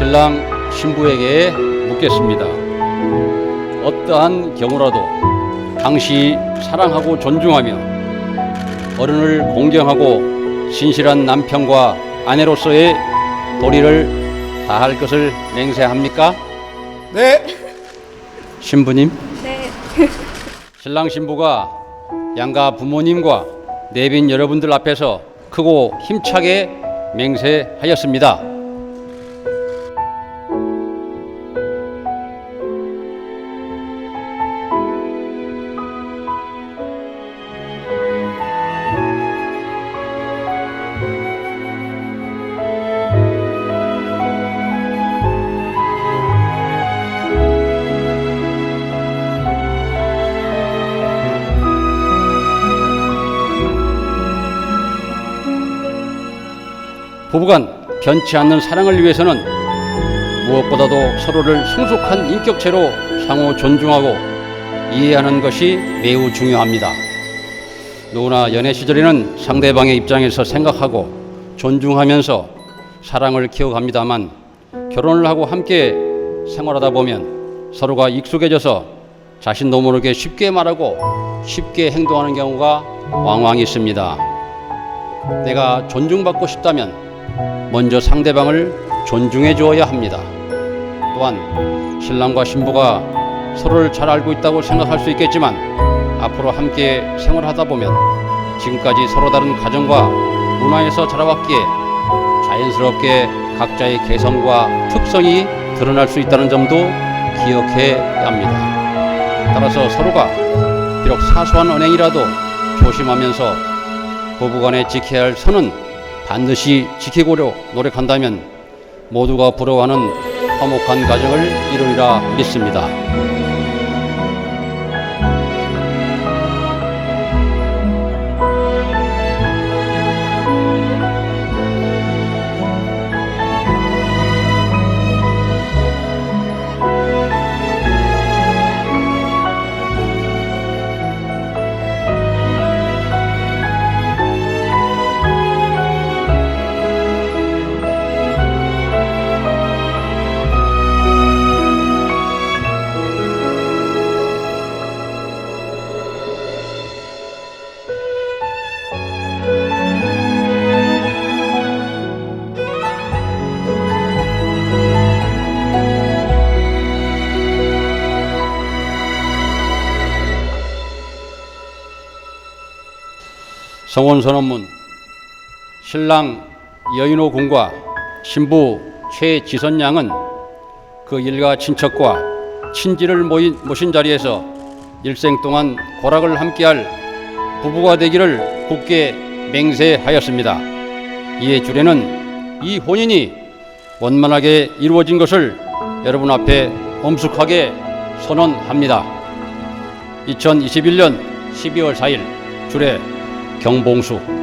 신랑 신부에게 묻겠습니다. 어떠한 경우라도 당시 사랑하고 존중하며 어른을 공경하고 신실한 남편과 아내로서의 도리를 다할 것을 맹세합니까? 네. 신부님, 네. 신랑 신부가 양가 부모님과 내빈 여러분들 앞에서 크고 힘차게 맹세하였습니다. 부부간 변치 않는 사랑을 위해서는 무엇보다도 서로를 성숙한 인격체로 상호 존중하고 이해하는 것이 매우 중요합니다. 누구나 연애 시절에는 상대방의 입장에서 생각하고 존중하면서 사랑을 키워갑니다만 결혼을 하고 함께 생활하다 보면 서로가 익숙해져서 자신도 모르게 쉽게 말하고 쉽게 행동하는 경우가 왕왕 있습니다. 내가 존중받고 싶다면 먼저 상대방을 존중해 주어야 합니다. 또한 신랑과 신부가 서로를 잘 알고 있다고 생각할 수 있겠지만 앞으로 함께 생활하다 보면 지금까지 서로 다른 가정과 문화에서 자라왔기에 자연스럽게 각자의 개성과 특성이 드러날 수 있다는 점도 기억해야 합니다. 따라서 서로가 비록 사소한 언행이라도 조심하면서 부부간에 지켜야 할 선은 반드시 지키고려 노력한다면 모두가 부러워하는 화목한 가정을 이루리라 믿습니다. 성원 선언문 신랑 여인호 군과 신부 최지선 양은 그 일가 친척과 친지를 모인, 모신 자리에서 일생 동안 고락을 함께할 부부가 되기를 굳게 맹세하였습니다. 이에 주례는 이 혼인이 원만하게 이루어진 것을 여러분 앞에 엄숙하게 선언합니다. 2021년 12월 4일 주례 경봉수